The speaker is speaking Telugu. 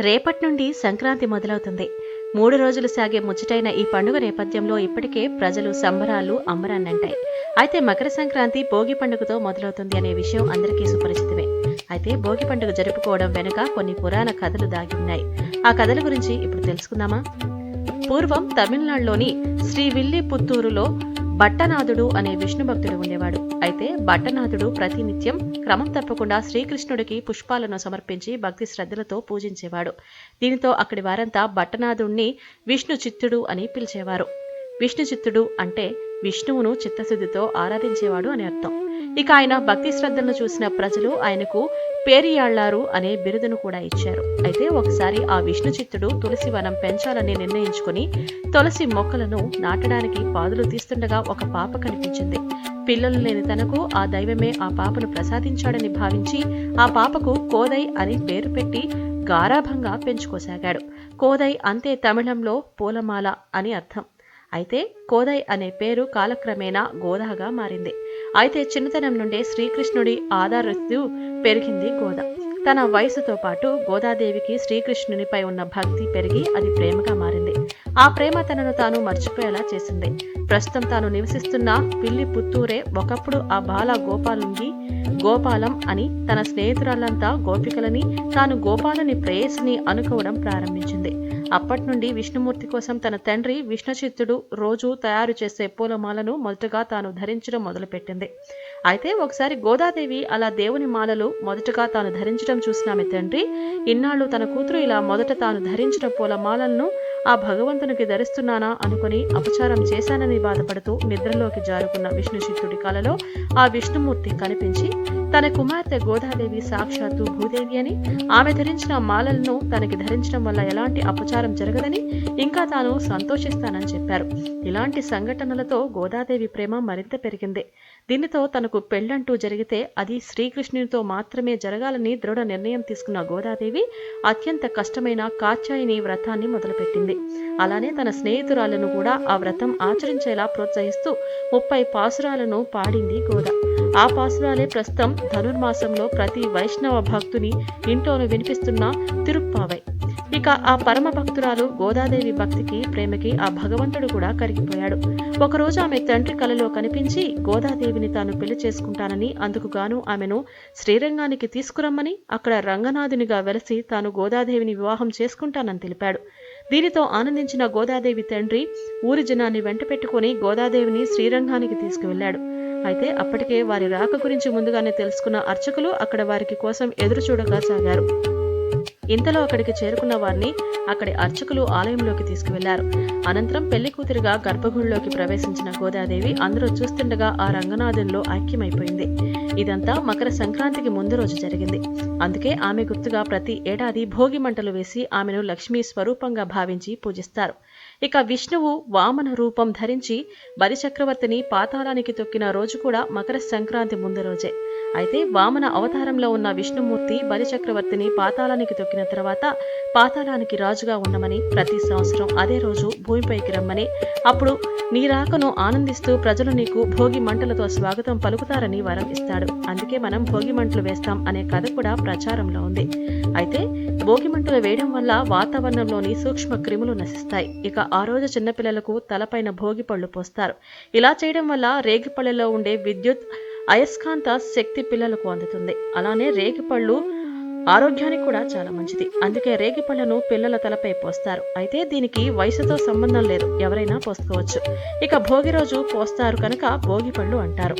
రేపటి నుండి సంక్రాంతి మొదలవుతుంది. మూడు రోజులు సాగే ముచ్చటైన ఈ పండుగ నేపథ్యంలో ఇప్పటికే ప్రజలు సంబరాలు అంబరాన్నంటాయి. అయితే మకర సంక్రాంతి భోగి పండుగతో మొదలవుతుంది అనే విషయం అందరికీ సుపరిచితమే. అయితే భోగి పండుగ జరుపుకోవడం వెనుక కొన్ని పురాణ కథలు దాగి ఉన్నాయి. ఆ కథల గురించి ఇప్పుడు తెలుసుకుందామా? పూర్వం తమిళనాడులోని శ్రీ విల్లి పుత్తూరులో భట్టనాథుడు అనే విష్ణు భక్తుడు ఉండేవాడు. అయితే భట్టనాథుడు ప్రతినిత్యం క్రమం తప్పకుండా శ్రీకృష్ణుడికి పుష్పాలను సమర్పించి భక్తి శ్రద్ధలతో పూజించేవాడు. దీనితో అక్కడి వారంతా భట్టనాథుణ్ణి విష్ణు చిత్తుడు అని పిలిచేవారు. విష్ణు చిత్తుడు అంటే విష్ణువును చిత్తశుద్ధితో ఆరాధించేవాడు అని అర్థం. ఇక ఆయన భక్తి శ్రద్ధలను చూసిన ప్రజలు ఆయనకు పేరియాళ్ళారు అనే బిరుదును కూడా ఇచ్చారు. అయితే ఒకసారి ఆ విష్ణు చిత్తుడు తులసి వనం పెంచాలని నిర్ణయించుకుని తులసి మొక్కలను నాటడానికి పాదులు తీస్తుండగా ఒక పాప కనిపించింది. పిల్లలు లేని తనకు ఆ దైవమే ఆ పాపను ప్రసాదించాడని భావించి ఆ పాపకు కోదై అని పేరు పెట్టి గారాభంగా పెంచుకోసాగాడు. కోదై అంతే తమిళంలో పూలమాల అని అర్థం. అయితే కోదై అనే పేరు కాలక్రమేణా గోదాగా మారింది. అయితే చిన్నతనం నుండే శ్రీకృష్ణుడి ఆధారిస్తూ పెరిగింది గోద. తన వయసుతో పాటు గోదాదేవికి శ్రీకృష్ణునిపై ఉన్న భక్తి పెరిగి అది ప్రేమగా మారింది. ఆ ప్రేమ తనను తాను మర్చిపోయేలా చేసింది. ప్రస్తుతం తాను నివసిస్తున్న పిల్లి పుత్తూరే ఒకప్పుడు ఆ బాల గోపాలుంగి గోపాలం అని తన స్నేహితురాలంతా గోపికలని తాను గోపాలని ప్రేయసిని అనుకోవడం ప్రారంభించింది. అప్పటి నుండి విష్ణుమూర్తి కోసం తన తండ్రి విష్ణుచిత్తుడు రోజు తయారు చేసే పూలమాలను మొదటగా తాను ధరించడం మొదలుపెట్టింది. అయితే ఒకసారి గోదాదేవి అలా దేవుని మాలలు మొదటగా తాను ధరించడం చూసిన ఆమె తండ్రి ఇన్నాళ్ళు తన కూతురు ఇలా మొదట తాను ధరించిన పూలమాలలను ఆ భగవంతునికి ధరిస్తున్నానా అనుకుని అపచారం చేశానని బాధపడుతూ నిద్రలోకి జారుకున్న విష్ణుచిత్తుడి కలలో ఆ విష్ణుమూర్తి కనిపించి తన కుమార్తె గోదాదేవి సాక్షాత్తు భూదేవి అని ఆమె ధరించిన మాలలను తనకి ధరించడం వల్ల ఎలాంటి అపచారం జరగదని ఇంకా తాను సంతోషిస్తానని చెప్పారు. ఇలాంటి సంఘటనలతో గోదాదేవి ప్రేమ మరింత పెరిగింది. దీనితో తనకు పెళ్ళంటూ జరిగితే అది శ్రీకృష్ణునితో మాత్రమే జరగాలని దృఢ నిర్ణయం తీసుకున్న గోదాదేవి అత్యంత కష్టమైన కాచాయిని వ్రతాన్ని మొదలుపెట్టింది. అలానే తన స్నేహితురాలను కూడా ఆ వ్రతం ఆచరించేలా ప్రోత్సహిస్తూ ముప్పై పాసురాలను పాడింది గోదా. ఆ పాసురాలే ప్రస్తుతం ధనుర్మాసంలో ప్రతి వైష్ణవ భక్తుని ఇంట్లోనూ వినిపిస్తున్న తిరుప్పావై. ఇక ఆ పరమ భక్తురాలు గోదాదేవి భక్తికి ప్రేమకి ఆ భగవంతుడు కూడా కరిగిపోయాడు. ఒకరోజు ఆమె తండ్రి కలలో కనిపించి గోదాదేవిని తాను పెళ్ళి చేసుకుంటానని అందుకుగాను ఆమెను శ్రీరంగానికి తీసుకురమ్మని అక్కడ రంగనాథునిగా వెలసి తాను గోదాదేవిని వివాహం చేసుకుంటానని తెలిపాడు. దీనితో ఆనందించిన గోదాదేవి తండ్రి ఊరి జనాన్ని వెంట పెట్టుకుని గోదాదేవిని శ్రీరంగానికి తీసుకువెళ్ళాడు అయితే అప్పటికే వారి రాక గురించి ముందుగానే తెలుసుకున్న అర్చకులు అక్కడ వారికి కోసం ఎదురు చూడగా సాగారు. ఇంతలో అక్కడికి చేరుకున్న వారిని అక్కడి అర్చకులు ఆలయంలోకి తీసుకువెళ్ళారు. అనంతరం పెళ్ళి కూతురుగా గర్భగుడిలోకి ప్రవేశించిన గోదాదేవి అందరూ చూస్తుండగా ఆ రంగనాథంలో ఐక్యమైపోయింది. ఇదంతా మకర సంక్రాంతికి ముందు రోజు జరిగింది. అందుకే ఆమె గుర్తుగా ప్రతి ఏడాది భోగి మంటలు వేసి ఆమెను లక్ష్మీ స్వరూపంగా భావించి పూజిస్తారు. ఇక విష్ణువు వామన రూపం ధరించి బలిచక్రవర్తిని పాతాళానికి తొక్కిన రోజు కూడా మకర సంక్రాంతి ముందు రోజే. అయితే వామన అవతారంలో ఉన్న విష్ణుమూర్తి బలిచక్రవర్తిని పాతాళానికి తొక్కిన తర్వాత పాతాళానికి రాజుగా ఉండమని ప్రతి సంవత్సరం అదే రోజు భూమిపైకి రమ్మని అప్పుడు నీ రాకను ఆనందిస్తూ ప్రజలు నీకు భోగి మంటలతో స్వాగతం పలుకుతారని వరం ఇస్తాడు. అందుకే మనం భోగి మంటలు వేస్తాం అనే కథ కూడా ప్రచారంలో ఉంది. అయితే భోగి మంటలు వేయడం వల్ల వాతావరణంలోని సూక్ష్మ క్రిములు నశిస్తాయి. ఇక ఆ రోజు చిన్నపిల్లలకు తలపైన భోగి పళ్ళు పోస్తారు. ఇలా చేయడం వల్ల రేగిపళ్ళలో ఉండే విద్యుత్ అయస్కాంత శక్తి పిల్లలకు అందుతుంది. అలానే రేగిపళ్ళు ఆరోగ్యానికి కూడా చాలా మంచిది. అందుకే రేగి పళ్ళను పిల్లల తలపై పోస్తారు. అయితే దీనికి వయసుతో సంబంధం లేదు. ఎవరైనా పోసుకోవచ్చు. ఇక భోగి రోజు పోస్తారు కనుక భోగి పళ్ళు అంటారు.